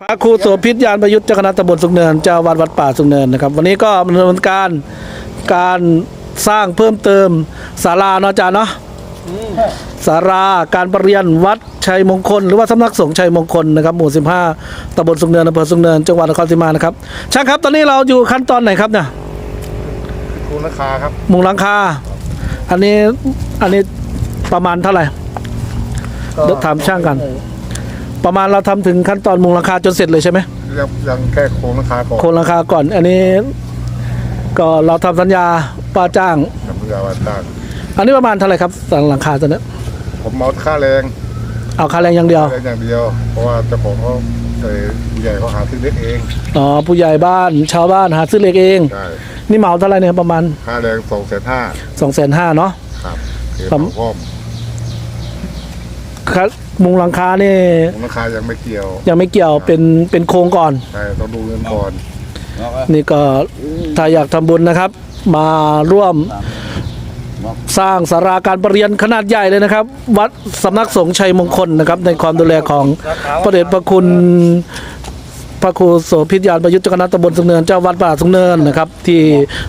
พระครูโสพิษยานประยุทธ์เจ้าคณะตำบลสุงเนินเจ้าวัดวัดป่าสุงเนินนะครับ วันนี้ก็ดำเนินการการสร้างเพิ่มเติมศาลาเนาะอาจารย์เนาะศาลาการประเรียนวัดชัยมงคล หรือว่าสำนักสงฆ์ชัยมงคลนะครับหมู่ 15ตำบลสุงเนินอำเภอสุงเนินจังหวัดนครศรีมานะครับช่างครับตอนนี้เราอยู่ขั้นตอนไหนครับเนี่ยคูณราคาครับมุงหลังคา อันนี้อันนี้ประมาณเท่าไหร่เดี๋ยวถามช่างกัน ประมาณเราทำถึงขั้นตอนมุงหลังคาจนเสร็จเลยใช่ไหมยังยังแค่โครงราคาก่อนโคนราคาก่อน อันนี้ ก็เราทำสัญญาป้าจ้างจำเพื่อว่าจ้างอันนี้ประมาณเท่าไหร่ครับสั่งหลังคาตัวเนี้ยผมเอาค่าแรงเอาค่าแรงอย่างเดียว แรงอย่างเดียว เพราะว่าเจ้าของเขาเคยผู้ใหญ่เขาหาที่เล็กเองอ๋อผู้ใหญ่บ้านชาวบ้านหาซื้อเหล็กเอง ใช่นี่เหมาเท่าไหร่เนี่ยประมาณค่าแรงสองแสนห้า2องแสนห้าเนาะครับเกครับพร้อม ครับมุงหลังคานี่โครงราคายังไม่เกี่ยว ยังไม่เกี่ยวเป็นเป็นโครงก่อนใช่ต้องดูเงินก่อน นี่ก็ถ้าอยากทำบุญนะครับ มาร่วมสร้างสาราการประเรียนขนาดใหญ่เลยนะครับ วัดสำนักสงฆ์ชัยมงคลนะครับ ในความดูแลของพระเดชพระคุณพระครูโสพิทยานประยุทธ์เจ้าคณะตำบลสุงเนินเจ้าวัดป่าสุงเนินนะครับ ที่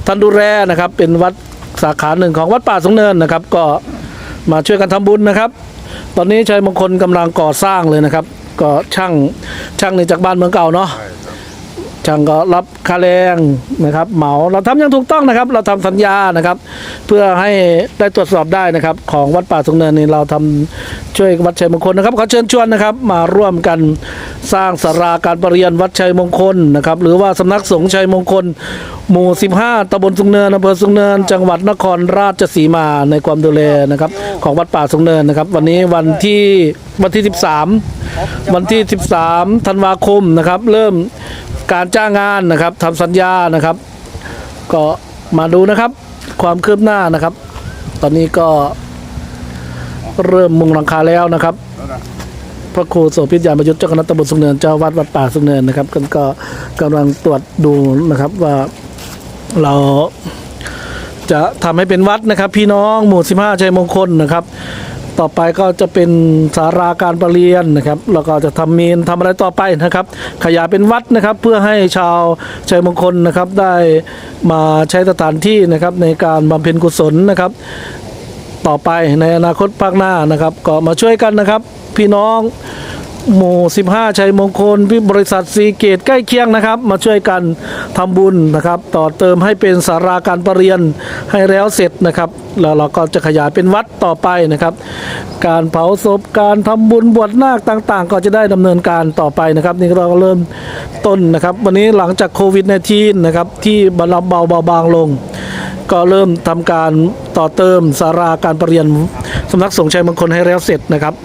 ท่านดูแลนะครับ เป็นวัดสาขาหนึ่งของวัดป่าสุงเนินนะครับ ก็มาช่วยกันทำบุญนะครับ ตอนนี้ชัยมงคลกำลังก่อสร้างเลยนะครับ ก็ช่างช่างในจากบ้านเมืองเก่าเนาะใช่ครับช่างก็รับค่าแรงนะครับ เหมาเราทำอย่างถูกต้องนะครับ เราทำสัญญานะครับ เพื่อให้ได้ตรวจสอบได้นะครับ ของวัดป่าสุงเนินนี่เราทำช่วยวัดชัยมงคลนะครับขอเชิญชวนนะครับ มาร่วมกัน สร้างสาราการประเรียนวัดชัยมงคลนะครับ หรือว่าสำนักสงฆ์ชัยมงคล หมู่ 15ตำบลสุงเนินอำเภอสุงเนิน จังหวัดนครราชสีมาในความดูแลนะครับของวัดป่าสุงเนินนะครับ วันนี้วันที่วันที่ 13 วันที่ 13ธันวาคมนะครับ เริ่มการจ้างงานนะครับทำสัญญานะครับ ก็มาดูนะครับความคืบหน้านะครับ ตอนนี้ก็เริ่มมุงหลังคาแล้วนะครับ พระครูโสพิจารประยุทธ์เจ้าคณะตำบลสุงเนินเจ้าวัดวัดป่าสุงเนินนะครับก็ก็กำลังตรวจดูนะครับว่าเราจะทำให้เป็นวัดนะครับ พี่น้องหมู่15ชัยมงคลนะครับ ต่อไปก็จะเป็นสาราการประเรียนนะครับแล้วก็จะทำเมนทำอะไรต่อไปนะครับ ขยายเป็นวัดนะครับ เพื่อให้ชาวชัยมงคลนะครับ ได้มาใช้สถานที่นะครับในการบำเพ็ญกุศลนะครับ ต่อไปในอนาคตภาคหน้านะครับ ก็มาช่วยกันนะครับ พี่น้อง หมู่ 15 ชัยมงคลพี่บริษัทซีเกตใกล้เคียงนะครับ มาช่วยกันทำบุญนะครับ ต่อเติมให้เป็นสาราการประเรียนให้แล้วเสร็จนะครับ แล้วเราก็จะขยายเป็นวัดต่อไปนะครับ การเผาศพการทำบุญบวชนาคต่างๆ ก็จะได้ดำเนินการต่อไปนะครับ นี่เราก็เริ่มต้นนะครับ วันนี้หลังจากโควิด -19 นะครับที่บรรเบาเบาบางลง ก็เริ่มทำการต่อเติมสาราการประเรียนสำนักสงฆ์ชัยมงคลให้แล้วเสร็จนะครับ